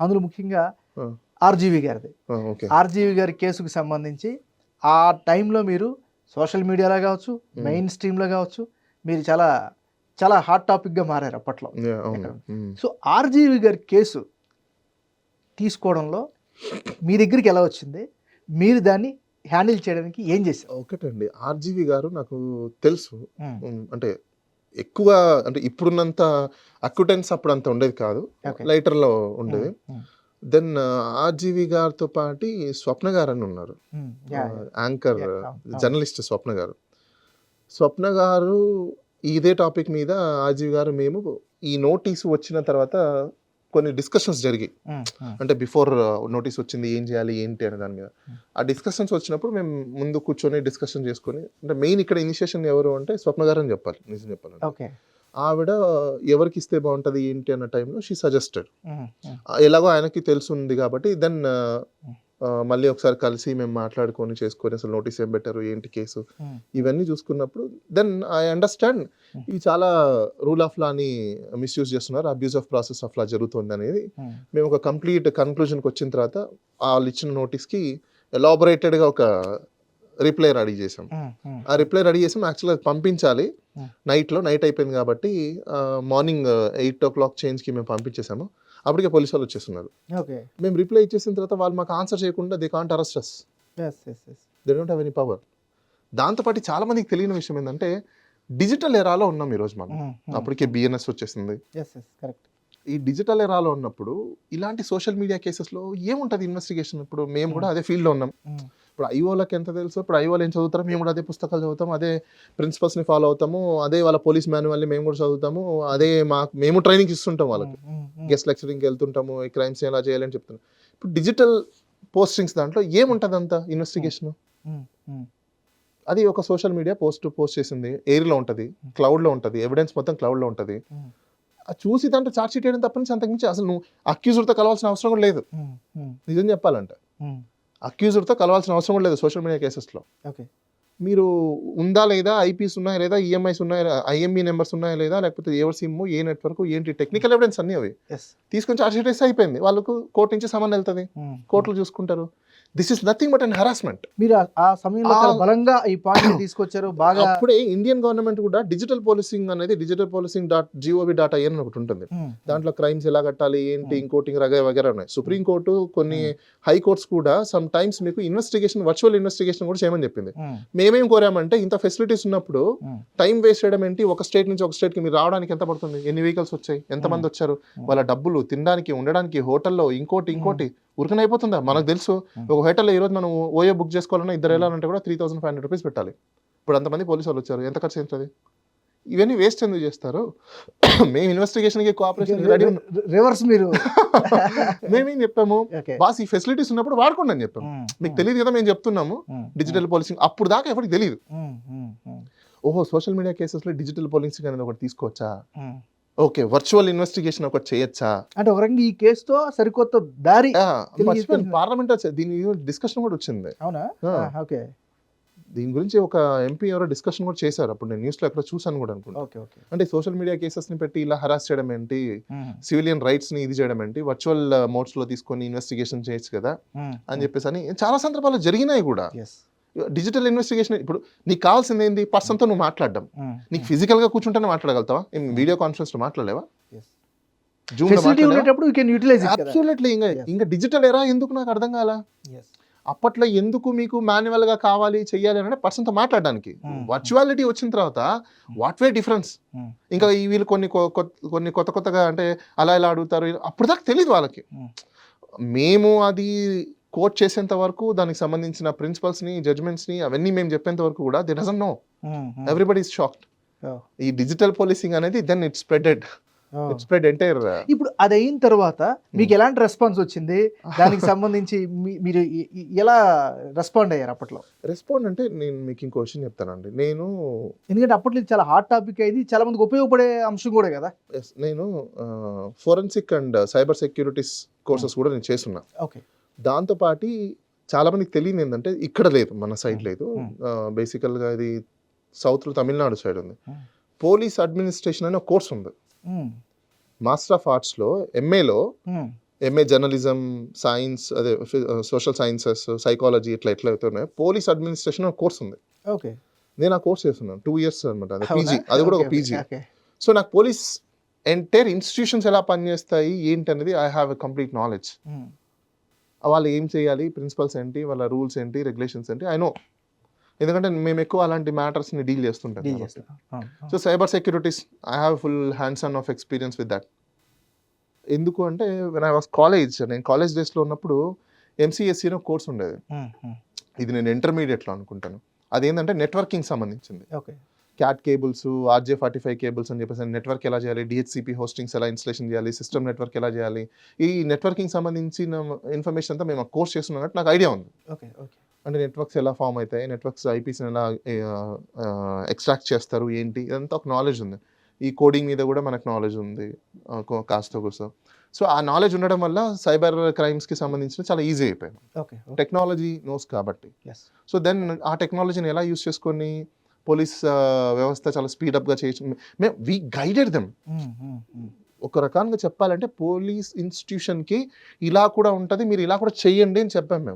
అందులో ముఖ్యంగా. ఆర్జీవి గారిది. ఆర్జీవి గారి కేసుకు సంబంధించి ఆ టైంలో మీరు సోషల్ మీడియాలో కావచ్చు. మెయిన్ స్ట్రీమ్లో కావచ్చు మీరు చాలా చాలా హాట్ టాపిక్గా మారారు అప్పట్లో. సో ఆర్జీవి గారి కేసు తీసుకోవడంలో మీ దగ్గరికి ఎలా వచ్చింది? మీరు దాన్ని హ్యాండిల్ చేయడానికి ఏం చేశారు? ఒకటండి ఆర్జీవి గారు నాకు తెలుసు. అంటే ఎక్కువ అంటే ఇప్పుడున్నంత అక్యుటెన్స్ అప్పుడు అంత ఉండేది కాదు Okay. లైటర్లో ఉండేది. దెన్ ఆర్జీవి గారితో పాటు స్వప్న గారు అని ఉన్నారు. యాంకర్. జర్నలిస్ట్ స్వప్న గారు స్వప్న గారు ఇదే టాపిక్ మీద ఆర్జీవి గారు మేము ఈ నోటీసు వచ్చిన తర్వాత కొన్ని డిస్కషన్స్ జరిగాయి. అంటే బిఫోర్ నోటీస్ వచ్చింది ఏం చేయాలి ఏంటి అనే దాని మీద. ఆ డిస్కషన్స్ వచ్చినప్పుడు మేము ముందు కూర్చొని డిస్కషన్ చేసుకొని అంటే మెయిన్ ఇక్కడ ఇనిషియేషన్ ఎవరు అంటే స్వప్న గారు అని చెప్పాలి నిజం చెప్పాలంటే. ఓకే. ఆవిడ ఎవరికి ఇస్తే బాగుంటుంది ఏంటి అన్న టైంలో షీ సజెస్టెడ్. ఎలాగో ఆయనకి తెలుసు ఉంది కాబట్టి దెన్ మళ్ళీ ఒకసారి కలిసి మేము మాట్లాడుకొని చేసుకొని అసలు నోటీస్ ఏం పెట్టారు ఏంటి కేసు Hmm. ఇవన్నీ చూసుకున్నప్పుడు దెన్ ఐ అండర్స్టాండ్ Hmm. ఇవి చాలా రూల్ ఆఫ్ లాని మిస్యూజ్ చేస్తున్నారు abuse of process of law జరుగుతుంది అనేది Hmm. మేము ఒక కంప్లీట్ కన్క్లూజన్కి వచ్చిన తర్వాత వాళ్ళు ఇచ్చిన నోటీస్కి ఎలాబొరేటెడ్గా ఒక రిప్లై రెడీ చేసాం Hmm. Hmm. ఆ రిప్లై రెడీ చేసాం యాక్చువల్గా పంపించాలి Hmm. నైట్లో నైట్ అయిపోయింది కాబట్టి మార్నింగ్ ఎయిట్ ఓ క్లాక్ చేంజ్కి మేము పంపించేసాము అప్పటికే పోలీసు వాళ్ళు వచ్చేస్తున్నారు. మేము రిప్లై ఇచ్చేసిన తర్వాత వాళ్ళు మాకు ఆన్సర్ చేయకుండా they can't arrest us they don't have any power దాంతోపాటు చాలా మందికి తెలియని విషయం ఏంటంటే డిజిటల్ ఎరాలో ఉన్నాం ఈరోజు మనం. Hmm. అప్పటికే బిఎన్ఎస్ వచ్చేసింది. ఈ డిజిటల్ ఎరాలో ఉన్నప్పుడు ఇలాంటి సోషల్ మీడియా కేసెస్లో ఏముంటుంది ఇన్వెస్టిగేషన్ ఇప్పుడు మేము కూడా అదే ఫీల్డ్లో ఉన్నాం. Hmm. ఇప్పుడు ఐఓలకు ఎంత తెలుసు? ఇప్పుడు ఐఓలు ఏం చదువుతారో? మేము కూడా అదే పుస్తకాలు చదువుతాం అదే ప్రిన్సిపల్స్ని ఫాలో అవుతాము అదే వాళ్ళ పోలీస్ మాన్యువల్ని మేము కూడా చదువుతాము అదే మాకు మేము ట్రైనింగ్ ఇస్తుంటాం వాళ్ళకి. గెస్ట్ లెక్చరింగ్కి వెళ్తుంటాము ఈ క్రైమ్స్ ఎలా చేయాలని చెప్తున్నాం ఇప్పుడు డిజిటల్ పోస్టింగ్స్ దాంట్లో ఏముంటుంది అంత ఇన్వెస్టిగేషన్. అది ఒక సోషల్ మీడియా పోస్ట్ పోస్ట్ చేసింది. ఎయిర్లో ఉంటుంది క్లౌడ్లో ఉంటుంది ఎవిడెన్స్ మొత్తం క్లౌడ్లో ఉంటుంది. చూసి దాంట్లో చార్జ్ షీట్ చేయడం తప్ప నుంచి అంతకుమించి అసలు నువ్వు అక్యూజర్తో కలవాల్సిన అవసరం కూడా లేదు. నిజం చెప్పాలంటే. అక్యూజర్తో కలవాల్సిన అవసరం కూడా లేదు సోషల్ మీడియా కేసెస్లో. ఓకే. మీరు ఉందా లేదా ఐపీస్ ఉన్నాయా లేదా ఈఎంఐస్ ఉన్నాయా ఐఎంఈ నెంబర్స్ ఉన్నాయా లేదా లేకపోతే ఎవరి సిమ్ ఏ నెట్వర్క్ ఏంటి టెక్నికల్ ఎవిడెన్స్ అన్నీ అవి. తీసుకొని చార్జ్ షీట్ వేస్తే అయిపోయింది. వాళ్ళకు కోర్టు నుంచి సమన్ వెళ్తుంది. కోర్టులు చూసుకుంటారు. This is nothing but and harassment మీరు ఆ- సమయంలో చాలా బలంగా ఈ పాయింట్ తీసుకొచ్చారు బాగా అప్పుడే ఇండియన్ గవర్నమెంట్ కూడా డిజిటల్ పోలీసింగ్ అనేది digital policing dot GOV dot IN ఒకటి ఉంటుంది. Hmm. దాంట్లో క్రైమ్స్ ఎలా కట్టాలి ఏంటి Hmm. ఇంకోటి రగ వగేరా ఉన్నాయి. సుప్రీం కోర్టు కొన్ని హై కోర్ట్స్ కూడా సమ్ టైమ్స్ మీకు ఇన్వెస్టిగేషన్ వర్చువల్ ఇన్వెస్టిగేషన్ కూడా చేయమని చెప్పింది. Hmm. మేమేం కోరామంటే ఇంత ఫెసిలిటీస్ ఉన్నప్పుడు Hmm. టైం వేస్ట్ చేయడం ఏంటి? ఒక స్టేట్ నుంచి ఒక స్టేట్కి మీరు రావడానికి ఎంత పడుతుంది? ఎన్ని వెహికల్స్ వచ్చాయి? ఎంతమంది వచ్చారు? Hmm. వాళ్ళ డబ్బులు తినడానికి ఉండడానికి హోటల్లో ఇంకోటి ఇంకోటి ఉరకనే అయిపోతుందా? మనకు తెలుసు. ఒక హోటల్లో ఈరోజు మనం ఓయో బుక్ చేసుకోవాలన్నా ఇద్దరు వెళ్ళాలంటే కూడా three thousand five hundred rupees పెట్టాలి. ఇప్పుడు అంతమంది పోలీసు వాళ్ళు వచ్చారు. ఎంత ఖర్చు అవుతుంది ఇవన్నీ వేస్ట్ ఎందుకు చేస్తారు? మేము ఇన్వెస్టిగేషన్కి కోఆపరేషన్ రెడీ రివర్స్ మీరు. మేమేం చెప్పాము? బాస్ ఈ ఫెసిలిటీస్ ఉన్నప్పుడు వాడుకోండి అని చెప్పాము. మీకు తెలియదు కదా మేము చెప్తున్నాము? డిజిటల్ పోలీసింగ్ అప్పుడు దాకా ఎవరికి తెలియదు. ఓహో సోషల్ మీడియా కేసెస్లో డిజిటల్ పోలీసింగ్ అనేది ఒకటి తీసుకోవచ్చా? ఓకే వర్చువల్ ఇన్వెస్టిగేషన్ ఒకటి చేయొచ్చా? అంటే ఒక రకంగా ఈ కేసుతో సరికొత్త దారి. పార్లమెంట్ దీని డిస్కషన్ కూడా వచ్చింది. అవునా. ఓకే. దీని గురించి ఒక ఎంపీ ఎవరో డిస్కషన్ కూడా చేశారు. అప్పుడు నేను న్యూస్లో ఎక్కడ చూసాను కూడా అనుకుంటా. Okay okay. అంటే సోషల్ మీడియా కేసెస్ని పెట్టి ఇలా హరాస్ చేయడం ఏంటి? సివిలియన్ రైట్స్ని ఇది చేయడం ఏంటి? వర్చువల్ మోడ్స్లో తీసుకొని ఇన్వెస్టిగేషన్ చేయొచ్చు కదా? అని చెప్పేసి అని చాలా సందర్భాల్లో జరిగినాయి కూడా. డిజిటల్ ఇన్వెస్టిగేషన్ ఇప్పుడు నీకు కావాల్సింది ఏంది? పర్సన్తో నువ్వు మాట్లాడడం. నీకు ఫిజికల్గా కూర్చుంటేనే మాట్లాడగలుగుతావా? వీడియో కాన్ఫరెన్స్ మాట్లాడలేవా? జూమ్ అబ్సల్యూట్లీ ఇంకా. ఇంకా డిజిటల్ ఎరా ఎందుకు నాకు అర్థం కాల. అప్పట్లో ఎందుకు మీకు మాన్యువల్గా కావాలి చెయ్యాలి అంటే పర్సన్తో మాట్లాడడానికి. వర్చువాలిటీ వచ్చిన తర్వాత వాట్ వే డిఫరెన్స్. ఇంకా ఈ వీళ్ళు కొన్ని కొన్ని కొత్త కొత్తగా అంటే అలా ఇలా అడుగుతారు. అప్పుడు దాకా తెలియదు వాళ్ళకి. మేము అది కోట్ చేసేంత వరకు దానికి సంబంధించిన ప్రిన్సిపల్స్ని జడ్జ్మెంట్స్ని అవన్నీ మేము చెప్పేంత వరకు కూడా they doesn't know. Everybody is shocked. ఈ డిజిటల్ పోలీసింగ్ అనేది then it spreaded spread entire ఇప్పుడు అది అయిన తర్వాత మీకు ఎలాంటి రెస్పాన్స్ వచ్చింది? దానికి సంబంధించి మీరు ఎలా రెస్పాండ్ అయ్యారు అప్పట్లో? రెస్పాండ్ అంటే నేను మీకు ఇంకో విషయం చెప్తానండి. నేను ఎందుకంటే అప్పట్లో చాలా హాట్ టాపిక్ అయింది. చాలా మందికి ఉపయోగపడే అంశం కూడా కదా? నేను forensic and cyber securities courses కూడా నేను చేస్తున్నా. ఓకే దాంతోపాటు చాలా మందికి తెలియదు ఏంటంటే ఇక్కడ లేదు మన సైడ్ లేదు. Hmm. బేసికల్గా ఇది సౌత్లో తమిళనాడు సైడ్ ఉంది. Hmm. పోలీస్ అడ్మినిస్ట్రేషన్ అనే కోర్స్ ఉంది. మాస్టర్ ఆఫ్ ఆర్ట్స్లో ఎంఏలో ఎంఏ జర్నలిజం సైన్స్ అదే సోషల్ సైన్సెస్ సైకాలజీ ఇట్లా ఎట్లా అయితే ఉన్నాయో. పోలీస్ అడ్మినిస్ట్రేషన్ కోర్స్ ఉంది. ఓకే నేను ఆ కోర్స్ చేస్తున్నాను. టూ ఇయర్స్ అనమాట అది పీజీ అది కూడా ఒక పీజీ సో నాకు పోలీస్ ఎంటైర్ ఇన్స్టిట్యూషన్స్ ఎలా పనిచేస్తాయి ఏంటి అనేది I have a complete knowledge వాళ్ళు ఏం చేయాలి? ప్రిన్సిపల్స్ ఏంటి? వాళ్ళ రూల్స్ ఏంటి? రెగ్యులేషన్స్ ఏంటి? ఐ నో ఎందుకంటే మేము ఎక్కువ అలాంటి మ్యాటర్స్ని డీల్ చేస్తుంటాం so cyber securities I have full hands on of experience with that ఎందుకు అంటే వెన్ ఐ వాస్ కాలేజ్ నేను కాలేజ్ డేస్లో ఉన్నప్పుడు ఎంసీఎస్సీ అనే కోర్స్ ఉండేది. ఇది నేను ఇంటర్మీడియట్లో అనుకుంటాను. అదేంటంటే నెట్వర్కింగ్ సంబంధించింది. Okay cat cables RJ forty five cables అని చెప్పేసి నెట్వర్క్ ఎలా చేయాలి? డిహెచ్సిపి హోస్టింగ్స్ ఎలా ఇన్స్టలేషన్ చేయాలి? సిస్టమ్ నెట్వర్క్ ఎలా చేయాలి? ఈ నెట్వర్కింగ్ సంబంధించిన ఇన్ఫర్మేషన్ అంతా మేము కోర్స్ చేస్తున్నాం కాబట్టి నాకు ఐడియా ఉంది. ఓకే ఓకే అంటే నెట్వర్క్స్ ఎలా ఫామ్ అవుతాయి? నెట్వర్క్స్ ఐపీస్ ఎలా ఎక్స్ట్రాక్ట్ చేస్తారు? ఏంటి? ఇదంతా ఒక నాలెడ్జ్ ఉంది. ఈ కోడింగ్ మీద కూడా మనకు నాలెడ్జ్ ఉంది కాస్త కూస్తో సో ఆ నాలెడ్జ్ ఉండడం వల్ల సైబర్ క్రైమ్స్కి సంబంధించిన చాలా ఈజీ అయిపోయింది ఓకే టెక్నాలజీ నోస్ కాబట్టి. సో దెన్ ఆ టెక్నాలజీని ఎలా యూస్ చేసుకొని పోలీస్ వ్యవస్థ చాలా స్పీడప్గా చేయొచ్చు మేము వీ గైడెడ్ దెమ్ ఒక రకంగా చెప్పాలంటే పోలీస్ ఇన్స్టిట్యూషన్కి ఇలా కూడా ఉంటుంది మీరు ఇలా కూడా చెయ్యండి అని చెప్పాం మేము.